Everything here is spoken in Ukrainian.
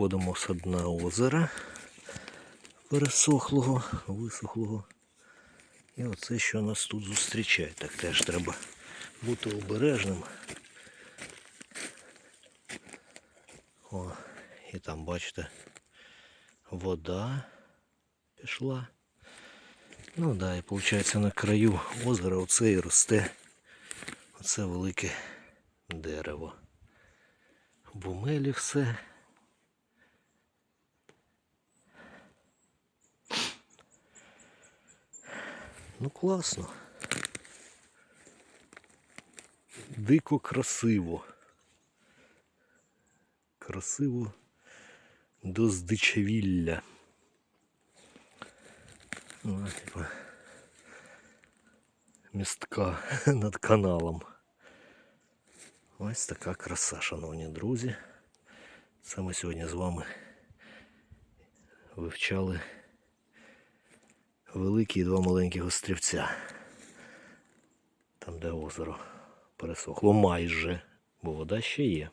виходимо з дна озера пересохлого, висохлого. І оце, що нас тут зустрічає. Так теж треба бути обережним. О, і там, бачите, вода пішла. Ну да, і виходить на краю озера оце і росте оце велике дерево. Бумелі все. Ну класно. Дико красиво. Красиво до здичавілля. Ну, типа, містка над каналом. Ось така краса, шановні друзі. Це ми сьогодні з вами вивчали Великі і два маленьких острівця. Там, де озеро пересохло майже, бо вода ще є.